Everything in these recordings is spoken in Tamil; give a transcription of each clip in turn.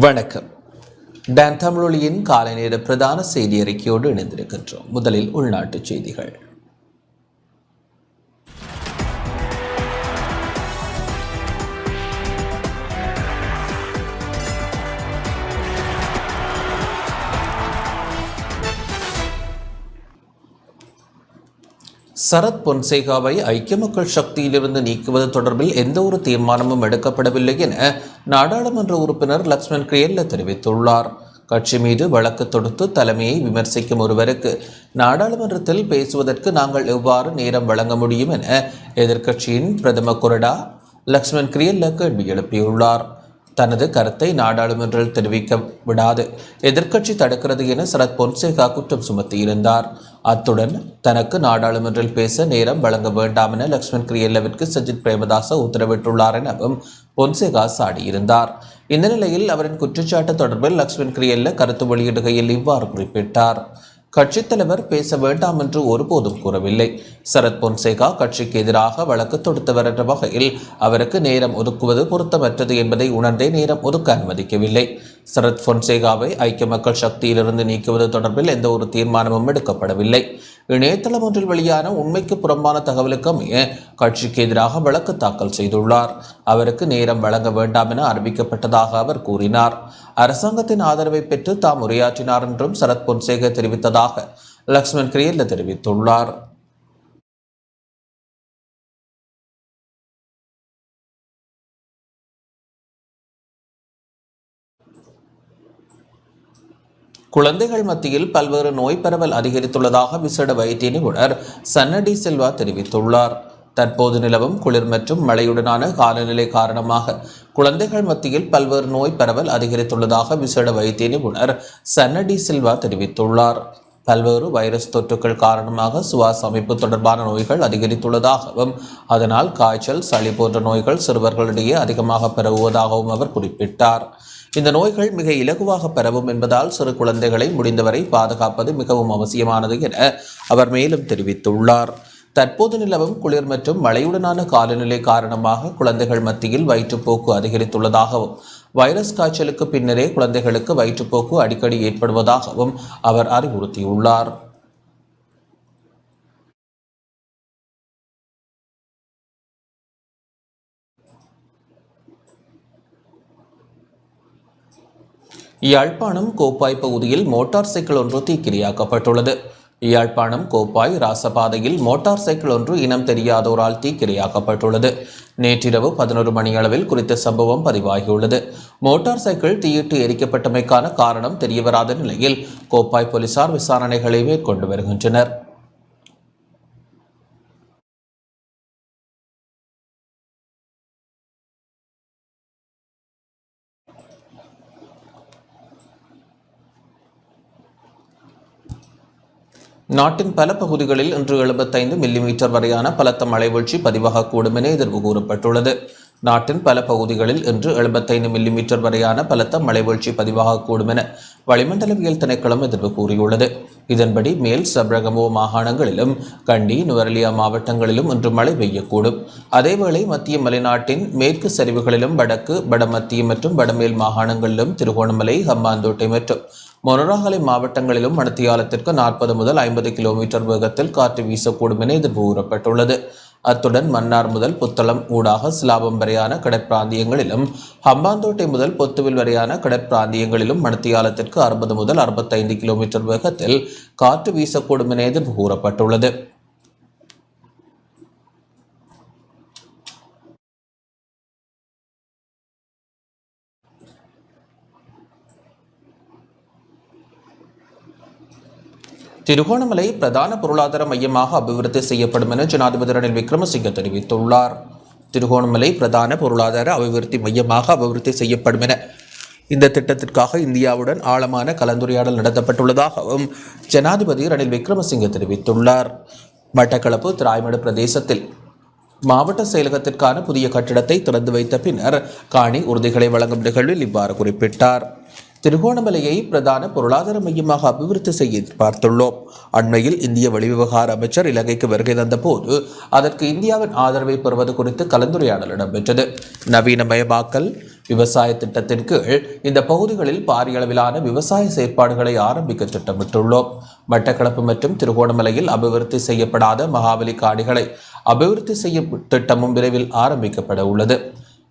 வணக்கம். டான் தமிழொலியின் காலை நேர பிரதான செய்தி அறிக்கையோடு இணைந்திருக்கின்றோம். முதலில் உள்நாட்டு செய்திகள். சரத் பொன்சேகாவை ஐக்கிய மக்கள் சக்தியிலிருந்து நீக்குவது தொடர்பில் எந்த ஒரு தீர்மானமும் எடுக்கப்படவில்லை என நாடாளுமன்ற உறுப்பினர் லக்ஷ்மண் கிரியல்ல தெரிவித்துள்ளார். கட்சி மீது வழக்கு தொடுத்து தலைமையை விமர்சிக்கும் ஒருவருக்கு நாடாளுமன்றத்தில் பேசுவதற்கு நாங்கள் எவ்வாறு நேரம் வழங்க முடியும் என எதிர்க்கட்சியின் பிரதம கொறடா லக்ஷ்மண் கிரியல்ல கேள்வி எழுப்பியுள்ளார். தனது கருத்தை நாடாளுமன்றில் தெரிவிக்க விடாது. எதிர்க்கட்சி தடுக்கிறது என சரத் பொன்சேகா குற்றம் சுமத்தியிருந்தார். அத்துடன் தனக்கு நாடாளுமன்றில் பேச நேரம் வழங்க வேண்டாம் என லக்ஷ்மண் கிரியல்லவிற்கு சஜித் பிரேமதாச உத்தரவிட்டுள்ளார் எனவும் பொன்சேகா சாடியிருந்தார். இந்த நிலையில் அவரின் குற்றச்சாட்டு தொடர்பில் லக்ஷ்மண் கிரியல்ல கருத்து வெளியிடுகையில் இவ்வாறு குறிப்பிட்டார். கட்சித் தலைவர் பேச வேண்டாம் என்று ஒருபோதும் கூறவில்லை. சரத் பொன்சேகா கட்சிக்கு எதிராக வழக்கு தொடுத்தவர் என்ற வகையில் அவருக்கு நேரம் ஒதுக்குவது பொருத்தமற்றது என்பதை உணர்ந்தே நேரம் ஒதுக்க அனுமதிக்கவில்லை. சரத் பொன்சேகாவை ஐக்கிய மக்கள் சக்தியிலிருந்து நீக்குவது தொடர்பில் எந்த ஒரு தீர்மானமும் எடுக்கப்படவில்லை. இணையதளம் ஒன்றில் வெளியான உண்மைக்கு புறம்பான தகவலுக்கு அமைய கட்சிக்கு எதிராக வழக்கு தாக்கல் செய்துள்ளார். அவருக்கு நேரம் வழங்க வேண்டாம் என அறிவிக்கப்பட்டதாக அவர் கூறினார். அரசாங்கத்தின் ஆதரவை பெற்று தாம் உரையாற்றினார் என்றும் சரத் பொன்சேக தெரிவித்ததாக லக்ஷ்மண் கிரியல்ல தெரிவித்துள்ளார். குழந்தைகள் மத்தியில் பல்வேறு நோய் பரவல் அதிகரித்துள்ளதாக விசேட வைத்திய நிபுணர் சன்னடி செல்வா தெரிவித்துள்ளார். தற்போது நிலவும் குளிர் மற்றும் மழையுடனான காலநிலை காரணமாக குழந்தைகள் மத்தியில் பல்வேறு நோய் பரவல் அதிகரித்துள்ளதாக விசேட வைத்திய நிபுணர் சன்னடி சில்வா தெரிவித்துள்ளார். பல்வேறு வைரஸ் தொற்றுக்கள் காரணமாக சுவாச அமைப்பு தொடர்பான நோய்கள் அதிகரித்துள்ளதாகவும் அதனால் காய்ச்சல் சளி போன்ற நோய்கள் சிறுவர்களிடையே அதிகமாக பரவுவதாகவும் அவர் குறிப்பிட்டார். இந்த நோய்கள் மிக இலகுவாக பரவும் என்பதால் சிறு குழந்தைகளை முடிந்தவரை பாதுகாப்பது மிகவும் அவசியமானது என அவர் மேலும் தெரிவித்துள்ளார். தற்போது நிலவும் குளிர் மற்றும் மழையுடனான காலநிலை காரணமாக குழந்தைகள் மத்தியில் வயிற்றுப்போக்கு அதிகரித்துள்ளதாகவும் வைரஸ் காய்ச்சலுக்கு பின்னரே குழந்தைகளுக்கு வயிற்றுப்போக்கு அடிக்கடி ஏற்படுவதாகவும் அவர் அறிவுறுத்தியுள்ளார். யாழ்ப்பாணம் கோப்பாய் பகுதியில் மோட்டார் சைக்கிள் ஒன்று தீக்கிரையாக்கப்பட்டுள்ளது. யாழ்ப்பாணம் கோப்பாய் ராசபாதையில் மோட்டார் சைக்கிள் ஒன்று இனம் தெரியாதோரால் தீக்கிரையாக்கப்பட்டுள்ளது. நேற்றிரவு பதினோரு மணியளவில் குறித்த சம்பவம் பதிவாகியுள்ளது. மோட்டார் சைக்கிள் தீயிட்டு எரிக்கப்பட்டமைக்கான காரணம் தெரியவராத நிலையில் கோப்பாய் போலீசார் விசாரணைகளை மேற்கொண்டு வருகின்றனர். நாட்டின் பல பகுதிகளில் இன்று எழுபத்தைந்து மில்லிமீட்டர் வரையான பலத்த மழை வீழ்ச்சி பதிவாகக்கூடும் என எதிர்வு கூறப்பட்டுள்ளது. நாட்டின் பல பகுதிகளில் இன்று எழுபத்தைந்து மில்லிமீட்டர் வரையான பலத்த மழை வீழ்ச்சி பதிவாகக்கூடும் என வளிமண்டலவியல் திணைக்களம் எதிர்வு கூறியுள்ளது. இதன்படி மேல் சப்ரகமோ மாகாணங்களிலும் கண்டி நுவரலியா மாவட்டங்களிலும் இன்று மழை பெய்யக்கூடும். அதேவேளை மத்திய மலைநாட்டின் மேற்கு சரிவுகளிலும் வடக்கு வடமத்திய மற்றும் வடமேல் மாகாணங்களிலும் திருகோணமலை ஹம்பாந்தோட்டை மற்றும் மொனராகலை மாவட்டங்களிலும் மணத்தியாலத்திற்கு நாற்பது முதல் ஐம்பது கிலோமீட்டர் வேகத்தில் காற்று வீசக்கூடும் என எதிர்ப்பு கூறப்பட்டுள்ளது. அத்துடன் மன்னார் முதல் புத்தளம் ஊடாக சிலாபம் வரையான கடற்பிராந்தியங்களிலும் ஹம்பாந்தோட்டை முதல் பொத்துவில் வரையான கடற்பிராந்தியங்களிலும் மணத்தியாலத்திற்கு அறுபது முதல் அறுபத்தைந்து கிலோமீட்டர் வேகத்தில் காற்று வீசக்கூடும் என எதிர்ப்பு கூறப்பட்டுள்ளது. திருகோணமலை பிரதான பொருளாதார மையமாக அபிவிருத்தி செய்யப்படும் என ஜனாதிபதி ரணில் விக்ரமசிங்க தெரிவித்துள்ளார். திருகோணமலை பிரதான பொருளாதார அபிவிருத்தி மையமாக அபிவிருத்தி செய்யப்படும் என இந்த திட்டத்திற்காக இந்தியாவுடன் ஆழமான கலந்துரையாடல் நடத்தப்பட்டுள்ளதாகவும் ஜனாதிபதி ரணில் விக்ரமசிங்க தெரிவித்துள்ளார். மட்டக்களப்பு திராய்மடு பிரதேசத்தில் மாவட்ட செயலகத்திற்கான புதிய கட்டிடத்தை திறந்து வைத்த பின்னர் காணி உறுதிகளை வழங்கும் நிகழ்வில் இவ்வாறு குறிப்பிட்டார். திருகோணமலையை பிரதான பொருளாதார மையமாக அபிவிருத்தி செய்ய எதிர்பார்த்துள்ளோம். அண்மையில் இந்திய வெளிவிவகார அமைச்சர் இலங்கைக்கு வருகை தந்தபோது அதற்கு இந்தியாவின் ஆதரவை பெறுவது குறித்து கலந்துரையாடல் இடம்பெற்றது. நவீனமயமாக்கல் விவசாய திட்டத்தின் கீழ் இந்த பகுதிகளில் பாரிய அளவிலான விவசாய செயற்பாடுகளை ஆரம்பிக்க திட்டமிட்டுள்ளோம். மட்டக்களப்பு மற்றும் திருகோணமலையில் அபிவிருத்தி செய்யப்படாத மகாபலி காணிகளை அபிவிருத்தி செய்யும் திட்டமும் விரைவில் ஆரம்பிக்கப்பட உள்ளது.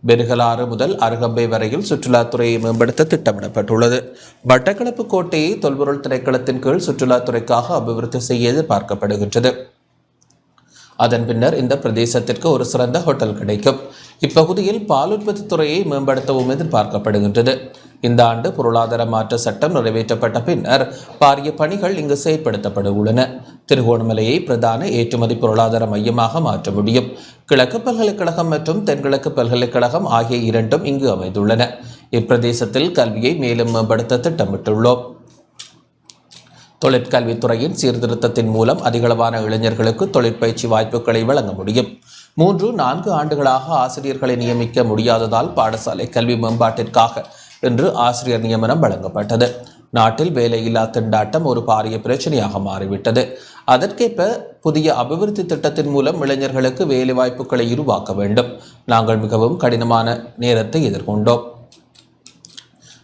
பெருகலாறு முதல் அருகம்பை வரையில் சுற்றுலாத்துறையை மேம்படுத்த திட்டமிடப்பட்டுள்ளது. மட்டக்களப்பு கோட்டையை தொல்பொருள் திணைக்களத்தின் கீழ் சுற்றுலாத்துறைக்காக அபிவிருத்தி செய்ய எதிர்பார்க்கப்படுகின்றது. அதன் பின்னர் இந்த பிரதேசத்திற்கு ஒரு சிறந்த ஹோட்டல் கிடைக்கும். இப்பகுதியில் பால் உற்பத்தி துறையை மேம்படுத்தவும் எதிர்பார்க்கப்படுகின்றது. இந்த ஆண்டு பொருளாதார மாற்ற சட்டம் நிறைவேற்றப்பட்ட பின்னர் பாரிய பணிகள் இங்கு செயற்படுத்தப்பட உள்ளன திருகோணமலையை பிரதான ஏற்றுமதி பொருளாதார மையமாக மாற்ற முடியும். கிழக்கு பல்கலைக்கழகம் மற்றும் தென்கிழக்கு பல்கலைக்கழகம் ஆகிய இரண்டும் இங்கு அமைந்துள்ளன. இப்பிரதேசத்தில் கல்வியை மேலும் மேம்படுத்த திட்டமிட்டுள்ளோம். தொழிற்கல்வித்துறையின் சீர்திருத்தத்தின் மூலம் அதிகளவான இளைஞர்களுக்கு தொழிற்பயிற்சி வாய்ப்புகளை வழங்க முடியும். மூன்று நான்கு ஆண்டுகளாக ஆசிரியர்களை நியமிக்க முடியாததால் பாடசாலை கல்வி மேம்பாட்டிற்காக இன்று ஆசிரியர் நியமனம் வழங்கப்பட்டது. நாட்டில் வேலையில்லா திண்டாட்டம் ஒரு பாரிய பிரச்சனையாக மாறிவிட்டது. அதற்கேற்ப புதிய அபிவிருத்தி திட்டத்தின் மூலம் இளைஞர்களுக்கு வேலை வாய்ப்புகளை உருவாக்க வேண்டும். நாங்கள் மிகவும் கடினமான நேரத்தை எதிர்கொண்டோம்.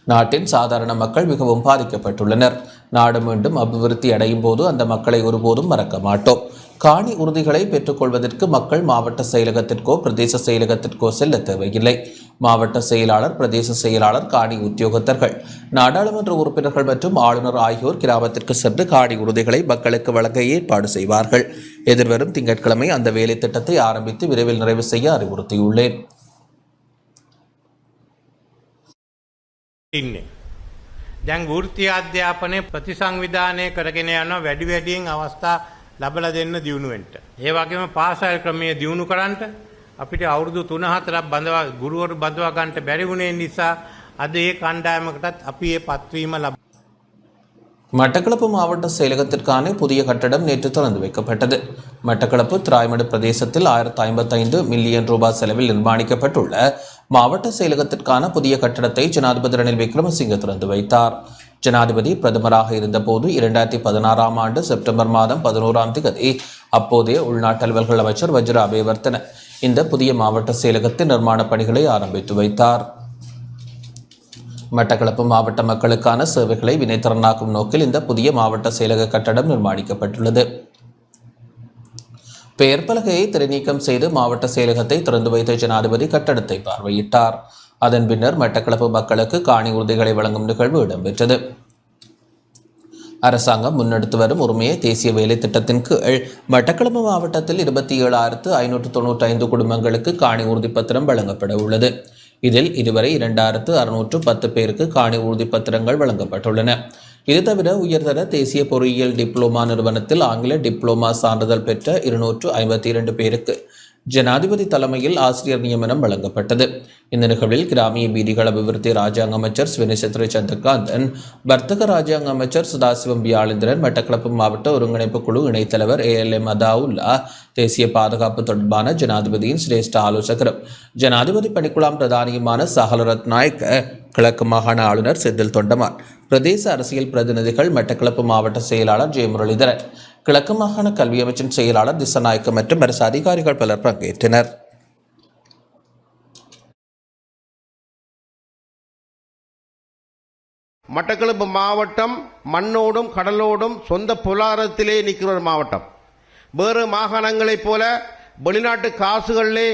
நாட்டின் சாதாரண மக்கள் மிகவும் பாதிக்கப்பட்டுள்ளனர். நாடு மீண்டும் அபிவிருத்தி அடையும் போது அந்த மக்களை ஒருபோதும் மறக்க மாட்டோம். காணி உறுதிகளை பெற்றுக்கொள்வதற்கு மக்கள் மாவட்ட செயலகத்திற்கோ பிரதேச செயலகத்திற்கோ செல்ல தேவையில்லை மாவட்ட செயலாளர் பிரதேச செயலாளர் காணி உத்தியோகத்தர்கள் நாடாளுமன்ற உறுப்பினர்கள் மற்றும் ஆளுநர் ஆகியோர் கிராமத்திற்கு சென்று காணி உறுதிகளை மக்களுக்கு வழங்க ஏற்பாடு செய்வார்கள் எதிர்வரும் திங்கட்கிழமை அந்த வேலை திட்டத்தை ஆரம்பித்து விரைவில் நிறைவு செய்ய அறிவுறுத்தியுள்ளேன் ඉන්නේ. දැන් වෘත්ති අධ්‍යාපනය ප්‍රතිසංවිධානය කරගෙන යනවා වැඩි වැඩියෙන් අවස්ථා ලබල දෙන්න දියුණුවෙන්ට. ඒ වගේම පාසල් ක්‍රමය දියුණු කරන්නට අපිට අවුරුදු තුන හතරක් බඳවා ගුරුවරු බඳවා ගන්නට බැරි වුණේ නිසා අද ඒ කණ්ඩායමකටත් අපි ඒ පත්වීම ලබ மட்டக்களப்பு மாவட்ட செயலகத்திற்கான புதிய கட்டடம் நேற்று திறந்து வைக்கப்பட்டது மட்டக்களப்பு திராய்மடு பிரதேசத்தில் ஆயிரத்தி ஐம்பத்தைந்து மில்லியன் ரூபாய் செலவில் நிர்மாணிக்கப்பட்டுள்ள மாவட்ட செயலகத்திற்கான புதிய கட்டடத்தை ஜனாதிபதி ரணில் விக்ரமசிங்க திறந்து வைத்தார் ஜனாதிபதி பிரதமராக இருந்தபோது இரண்டாயிரத்தி பதினாறாம் ஆண்டு செப்டம்பர் மாதம் பதினோராம் தேதி அப்போதைய உள்நாட்டு அலுவல்கள் அமைச்சர் வஜ்ர அபேவர்த்தன இந்த புதிய மாவட்ட செயலகத்தின் நிர்மாணப் பணிகளை ஆரம்பித்து வைத்தார். மட்டக்களப்பு மாவட்ட மக்களுக்கான சேவைகளை வினைத்திறனாக்கும் நோக்கில் இந்த புதிய மாவட்ட செயலக கட்டடம் நிர்மாணிக்கப்பட்டுள்ளது. பெயர் பலகையை திரைநீக்கம் செய்து மாவட்ட செயலகத்தை திறந்து வைத்த ஜனாதிபதி கட்டடத்தை பார்வையிட்டார். அதன் பின்னர் மட்டக்களப்பு மக்களுக்கு காணி உறுதிகளை வழங்கும் நிகழ்வு இடம்பெற்றது. அரசாங்கம் முன்னெடுத்து வரும் உரிமையை தேசிய வேலை திட்டத்தின் கீழ் மட்டக்களப்பு மாவட்டத்தில் இருபத்தி ஏழாயிரத்து ஐநூற்று தொண்ணூற்றி ஐந்து குடும்பங்களுக்கு காணி உறுதிப்பத்திரம் வழங்கப்பட உள்ளது. இதில் இதுவரை இரண்டாயிரத்து அறுநூற்று பத்து பேருக்கு காணி உறுதிப்பத்திரங்கள் வழங்கப்பட்டுள்ளன. இது தவிர உயர்தர தேசிய பொறியியல் டிப்ளோமா நிறுவனத்தில் ஆங்கில டிப்ளோமா சான்றிதழ் பெற்ற இருநூற்று ஐம்பத்தி இரண்டு பேருக்கு ஜனாதிபதி தலைமையில் ஆசிரியர் நியமனம் வழங்கப்பட்டது. இந்த நிகழ்வில் கிராமிய வீதிகள் அபிவிருத்தி ராஜாங்க அமைச்சர் ஸ்வினிசத்ரி சந்திரகாந்தன் வர்த்தக ராஜாங்க அமைச்சர் சதாசிவம் வியாழேந்திரன் மட்டக்களப்பு மாவட்ட ஒருங்கிணைப்பு குழு இணைத்தலைவர் ஏ எல் எம் அதாவுல்லா தேசிய பாதுகாப்பு தொடர்பான ஜனாதிபதியின் சிரேஷ்ட ஆலோசகரும் ஜனாதிபதி பணிக்குழாம் பிரதானியுமான சஹலரத் நாயக்க கிழக்கு மாகாண ஆளுநர் செந்தில் தொண்டமான் பிரதேச அரசியல் பிரதிநிதிகள் மட்டக்களப்பு மாவட்ட செயலாளர் ஜெயமுரளிதரன் கிழக்கு மாகாண கல்வி அமைச்சின் செயலாளர் திசநாயக்க மற்றும் அரசு அதிகாரிகள் பலர் பங்கேற்றனர். மட்டக்களப்பு மாவட்டம் மண்ணோடும் கடலோடும் சொந்த பொருளாதாரத்திலே நிற்கிற ஒரு மாவட்டம். வேறு மாகாணங்களைப் போல வெளிநாட்டு காசுகளிலே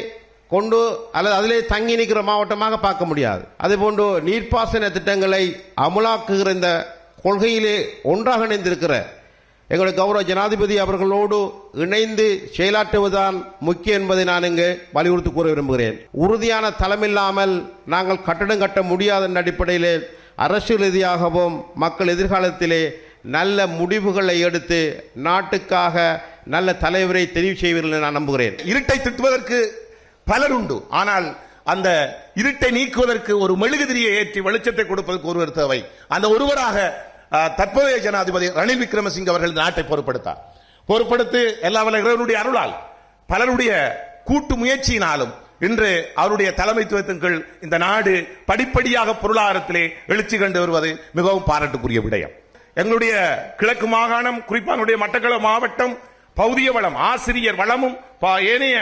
கொண்டு அல்லது அதிலே தங்கி நிற்கிற மாவட்டமாக பார்க்க முடியாது. அதேபோன்று நீர்ப்பாசன திட்டங்களை அமுலாக்குகிற இந்த கொள்கையிலே ஒன்றாக இணைந்திருக்கிற எங்களுடைய கௌரவ ஜனாதிபதி அவர்களோடு இணைந்து செயலாற்றுவதுதான் முக்கியம் என்பதை நான் இங்கு வலியுறுத்தி கூற விரும்புகிறேன். உறுதியான தளமில்லாமல் நாங்கள் கட்டடம் கட்ட முடியாத அடிப்படையிலே அரசியல் ரீதியாகவும் மக்கள் எதிர்காலத்திலே நல்ல முடிவுகளை எடுத்து நாட்டுக்காக நல்ல தலைவரை தெரிவு செய்வீர்கள் நான் நம்புகிறேன். இருட்டை திட்டுவதற்கு பலர் உண்டு. ஆனால் அந்த இருட்டை நீக்குவதற்கு ஒரு மெழுகுதிரியை ஏற்றி வெளிச்சத்தை கொடுப்பதற்கு ஒருவர் தேவை. அந்த ஒருவராக தற்போதைய ஜனாதிபதி ரணில் விக்ரமசிங்க அவர்கள் நாட்டை பொறுப்படுத்தார் பொறுப்படுத்தி எல்லா இறைவனுடைய அருளால் பலருடைய கூட்டு முயற்சியினாலும் இன்று அவருடைய தலைமைத்துவத்தின் கீழ் இந்த நாடு படிப்படியாக பொருளாதாரத்திலே எழுச்சி கண்டு வருவது மிகவும் பாராட்டுக்குரிய விடயம். எங்களுடைய கிழக்கு மாகாணம் குறிப்பாக எங்களுடைய மட்டக்களப்பு மாவட்டம் பௌதிய வளம் ஆசிரியர் வளமும் ஏனைய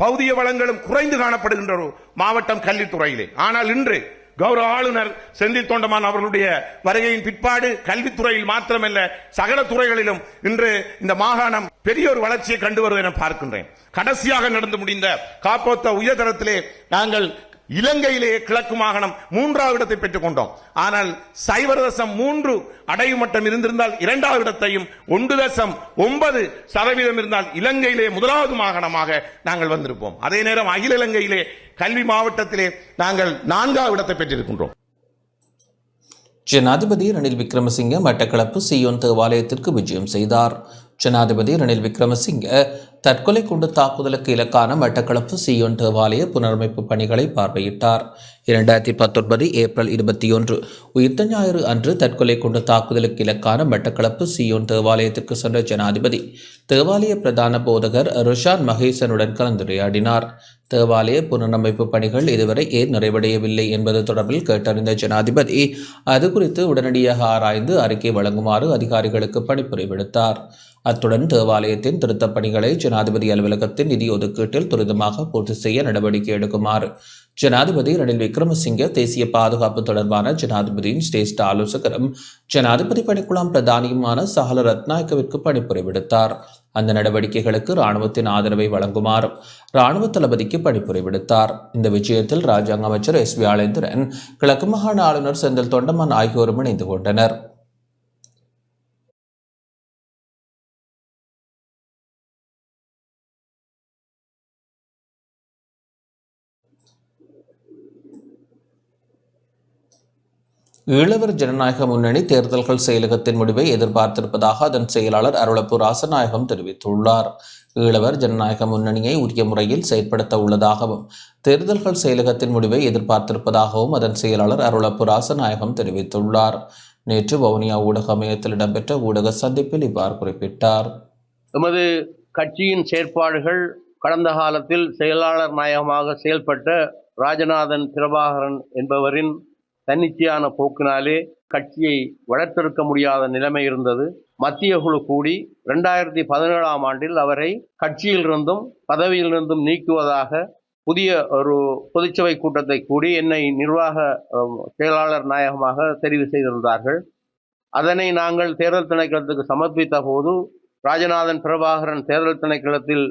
பௌதிய வளங்களும் குறைந்து காணப்படுகின்ற ஒரு மாவட்டம் கல்வித்துறையிலே. ஆனால் இன்று கௌரவ ஆளுநர் செந்தில் தொண்டமான் அவர்களுடைய வருகையின் பிற்பாடு கல்வித்துறையில் மாத்திரமல்ல சகல துறைகளிலும் இன்று இந்த மாகாணம் பெரிய ஒரு வளர்ச்சியை கண்டு வருவதை என பார்க்கின்றேன். கடைசியாக நடந்து முடிந்த காப்போத்த உயர்தரத்திலே நாங்கள் இலங்கையிலேயே கிழக்கு மாகாணம் மூன்றாவது இடத்தை பெற்றுக் கொண்டோம். ஆனால் சைவ தசம் மூன்று அடைவு மட்டம் இருந்திருந்தால் இரண்டாவது இடத்தையும் ஒன்று தசம் ஒன்பது சதவீதம் இருந்தால் இலங்கையிலே முதலாவது மாகாணமாக நாங்கள் வந்திருப்போம். அதே நேரம் அகில இலங்கையிலே கல்வி மாவட்டத்திலே நாங்கள் நான்காவது இடத்தை பெற்றிருக்கின்றோம். ஜனாதிபதி ரணில் விக்ரமசிங்க மட்டக்களப்பு சியோன் தேவாலயத்திற்கு விஜயம் செய்தார். ஜனாதிபதி ரணில் விக்ரமசிங்க தற்கொலை குண்டு தாக்குதலுக்கு இலக்கான மட்டக்களப்பு சியோன் தேவாலய புனரமைப்பு பணிகளை பார்வையிட்டார். இரண்டாயிரத்தி பத்தொன்பது ஏப்ரல் இருபத்தி ஒன்று உயிர்த்த ஞாயிறு அன்று தற்கொலை குண்டு தாக்குதலுக்கு இலக்கான மட்டக்களப்பு சியோன் தேவாலயத்திற்கு சென்ற ஜனாதிபதி தேவாலய பிரதான போதகர் ருஷான் மகேசனுடன் கலந்துரையாடினார். தேவாலய புனரமைப்பு பணிகள் இதுவரை ஏன் நிறைவடையவில்லை என்பது தொடர்பில் கேட்டறிந்த ஜனாதிபதி அது குறித்து உடனடியாக ஆராய்ந்து அறிக்கை வழங்குமாறு அதிகாரிகளுக்கு பணிப்புரை விடுத்தார் அத்துடன் தேவாலயத்தின் திருத்தப் பணிகளை ஜனாதிபதி அலுவலகத்தின் நிதி ஒதுக்கீட்டில் துரிதமாக பூர்த்தி செய்ய நடவடிக்கை எடுக்குமாறு. ஜனாதிபதி ரணில் விக்ரமசிங்கே தேசிய பாதுகாப்பு தொடர்பான ஜனாதிபதியின் சிரேஷ்ட ஆலோசகரும் ஜனாதிபதி பணிக்குழாம் பிரதானியுமான சஹல ரத்நாயக்கவிற்கு பணிப்புரை விடுத்தார் அந்த நடவடிக்கைகளுக்கு இராணுவத்தின் ஆதரவை வழங்குமாறும் இராணுவ தளபதிக்கு பணிப்புரை விடுத்தார் இந்த விஜயத்தில் ராஜாங்க அமைச்சர் எஸ். வி ஆளேந்திரன் கிழக்கு மாகாண ஆளுநர் செந்தில் தொண்டமான் ஆகியோரும் இணைந்து கொண்டனர். ஈழவர் ஜனநாயக முன்னணி தேர்தல்கள் செயலகத்தின் முடிவை எதிர்பார்த்திருப்பதாக அதன் செயலாளர் அருளப்பு ராசநாயகம் தெரிவித்துள்ளார். ஈழவர் ஜனநாயக முன்னணியை உரிய முறையில் செயற்படுத்த உள்ளதாகவும் தேர்தல்கள் செயலகத்தின் முடிவை எதிர்பார்த்திருப்பதாகவும் அதன் செயலாளர் அருளப்பு ராசநாயகம் தெரிவித்துள்ளார். நேற்று வவுனியா ஊடக மையத்தில் இடம்பெற்ற ஊடக சந்திப்பில் இவ்வாறு குறிப்பிட்டார். எமது கட்சியின் செயற்பாடுகள் கடந்த காலத்தில் செயலாளர் நாயகமாக செயல்பட்ட ராஜநாதன் பிரபாகரன் என்பவரின் தன்னிச்சையான போக்கினாலே கட்சியை வளர்த்தெடுக்க முடியாத நிலைமை இருந்தது. மத்திய குழு கூடி ரெண்டாயிரத்தி பதினேழாம் ஆண்டில் அவரை கட்சியிலிருந்தும் பதவியிலிருந்தும் நீக்குவதாக புதிய ஒரு பொதுச்சபை கூட்டத்தை கூடி என்னை நிர்வாக செயலாளர் நாயகமாக தெரிவு செய்திருந்தார்கள். அதனை நாங்கள் தேர்தல் திணைக்களத்துக்கு சமர்ப்பித்த போது ராஜநாதன் பிரபாகரன் தேர்தல் திணைக்களத்தில்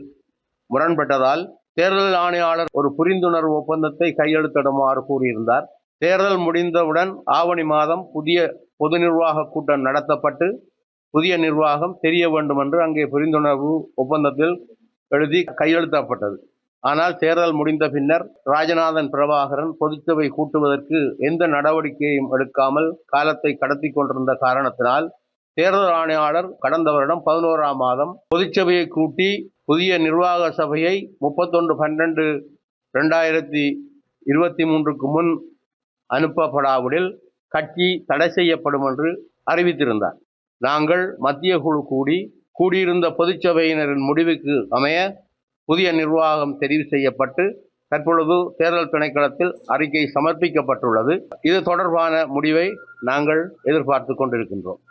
முரண்பட்டதால் தேர்தல் ஆணையாளர் ஒரு புரிந்துணர்வு ஒப்பந்தத்தை கையெழுத்திடுமாறு கூறியிருந்தார். தேர்தல் முடிந்தவுடன் ஆவணி மாதம் புதிய பொது நிர்வாக கூட்டம் நடத்தப்பட்டு புதிய நிர்வாகம் தெரிய வேண்டும் என்று அங்கே புரிந்துணர்வு ஒப்பந்தத்தில் எழுதி கையெழுத்தப்பட்டது. ஆனால் தேர்தல் முடிந்த பின்னர் ராஜநாதன் பிரபாகரன் பொதுச்சபை கூட்டுவதற்கு எந்த நடவடிக்கையும் எடுக்காமல் காலத்தை கடத்தி கொண்டிருந்த காரணத்தினால் தேர்தல் ஆணையாளர் கடந்த வருடம் பதினோராம் மாதம் பொதுச்சபையை கூட்டி புதிய நிர்வாக சபையை முப்பத்தொன்று பன்னெண்டு ரெண்டாயிரத்தி இருபத்தி மூன்றுக்கு முன் அனுப்பப்படாவிடில் கட்சி தடை செய்யப்படும் என்று அறிவித்திருந்தார். நாங்கள் மத்திய குழு கூடி கூடியிருந்த பொதுச்சபையினரின் முடிவுக்கு அமைய புதிய நிர்வாகம் தெரிவு செய்யப்பட்டு தற்பொழுது தேர்தல் திணைக்களத்தில் அறிக்கை சமர்ப்பிக்கப்பட்டுள்ளது. இது தொடர்பான முடிவை நாங்கள் எதிர்பார்த்து கொண்டிருக்கின்றோம்.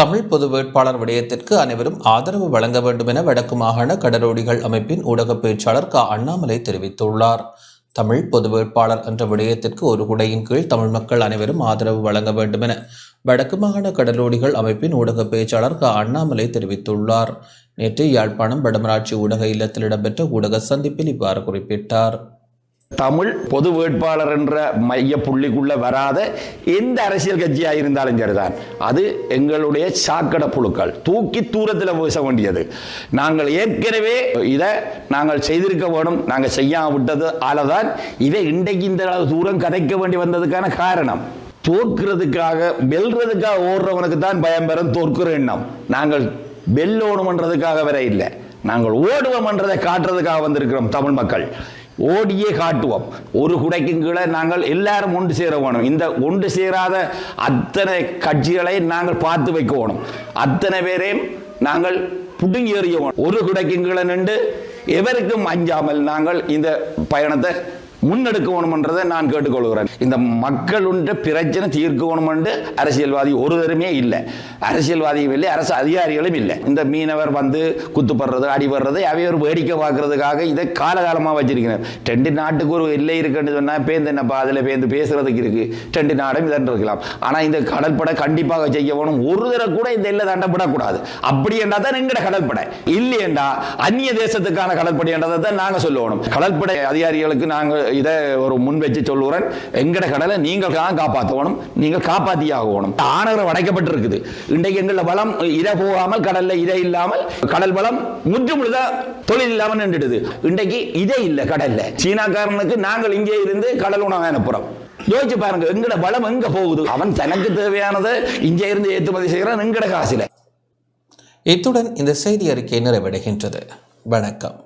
தமிழ் பொது வேட்பாளர் விடயத்திற்கு அனைவரும் ஆதரவு வழங்க வேண்டும் என வடக்கு மாகாண கடலோடிகள் அமைப்பின் ஊடக பேச்சாளர் க. அண்ணாமலை தெரிவித்துள்ளார். தமிழ் பொது வேட்பாளர் என்ற விடயத்திற்கு ஒரு குடையின் கீழ் தமிழ் மக்கள் அனைவரும் ஆதரவு வழங்க வேண்டும் என வடக்கு மாகாண கடலோடிகள் அமைப்பின் ஊடக பேச்சாளர் க. அண்ணாமலை தெரிவித்துள்ளார். நேற்று யாழ்ப்பாணம் வடமராட்சி ஊடக இல்லத்தில் இடம்பெற்ற ஊடக சந்திப்பில் இவ்வாறு குறிப்பிட்டார். தமிழ் பொது வேட்பாளர் என்ற மைய புள்ளிக்குள்ள வராத எந்த அரசியல் கட்சியாக இருந்தாலும் சரிதான். அது எங்களுடைய சாக்கடை புழுக்கள். தூக்கி தூரத்தில் பேச வேண்டியது. நாங்கள் ஏற்கனவே இதை நாங்கள் செய்திருக்க வேணும் நாங்கள் செய்யாம விட்டது ஆலதான் இதை இன்றைக்கு இந்த அளவு தூரம் கதைக்க வேண்டி வந்ததுக்கான காரணம். தோற்கிறதுக்காக வெல்றதுக்காக ஓடுறவனுக்கு தான் பயம் பெறும் தோற்கிற எண்ணம். நாங்கள் வெல்லோணுமன்றதுக்காக வர இல்லை. நாங்கள் ஓடுவோம்ன்றதை காட்டுறதுக்காக வந்திருக்கிறோம் தமிழ் மக்கள். ஓடியே காட்டுவோம். ஒரு குடைக்கும் கீழே நாங்கள் எல்லாரும் ஒன்று சேர வேணும். இந்த ஒன்று சேராத அத்தனை கட்சிகளை நாங்கள் பார்த்து வைக்க வேணும். அத்தனை பேரையும் நாங்கள் புடுங்கி எறிய ஒரு குடைக்கும் கீழே நின்று எவருக்கும் அஞ்சாமல் நாங்கள் இந்த பயணத்தை முன்னெடுக்கணும்ன்றதை நான் கேட்டுக்கொள்கிறேன். இந்த மக்களுண்ட பிரச்சனை தீர்க்கணும் என்று அரசியல்வாதி ஒருவருமே இல்லை. அரசியல்வாதியும் இல்லை அரசு அதிகாரிகளும் இல்லை. இந்த மீனவர் வந்து குத்துப்படுறது அடிபடுறது அவை ஒரு வேடிக்கை பார்க்கறதுக்காக இதை காலகாலமாக வச்சிருக்கிறார். ரெண்டு நாட்டுக்கு ஒரு எல்லை இருக்குன்னு சொன்னால் பேந்து என்னப்பா அதில் பேந்து பேசுறதுக்கு இருக்கு. ரெண்டு நாடும் இதன் இருக்கலாம். ஆனால் இந்த கடற்படை கண்டிப்பாக செய்ய போகணும் ஒரு தடவை கூட இந்த எல்லை தண்டப்படக்கூடாது. அப்படி என்றால் தான் எங்கட கடற்படை இல்லையேண்டா அந்நிய தேசத்துக்கான கடற்படை என்றதை தான் நாங்கள் சொல்லணும் கடற்படை அதிகாரிகளுக்கு நாங்கள் இதை ஒரு முன் வச்சு சொல்லுறேன். எங்கட கடலை நீங்கள் தான் காப்பாற்றணும் நீங்கள் காப்பாற்றி ஆகணும் ஆணவரம் அடைக்கப்பட்டிருக்குது. இன்றைக்கு எங்கள வளம் இதை போகாமல் கடல்ல இதை இல்லாமல் கடல் வளம் முற்று முழுதா தொழில் இல்லாமல் நின்றுடுது. இன்றைக்கு இதே இல்லை கடல்ல. சீனாக்காரனுக்கு நாங்கள் இங்கே இருந்து கடல் உணவு அனுப்புறோம். யோசிச்சு பாருங்க எங்கட வளம் எங்க போகுது? அவன் தனக்கு தேவையானதை இங்கே இருந்து ஏற்றுமதி செய்கிறான் எங்கட காசில. இத்துடன் இந்த செய்தி அறிக்கை நிறைவடைகின்றது. வணக்கம்.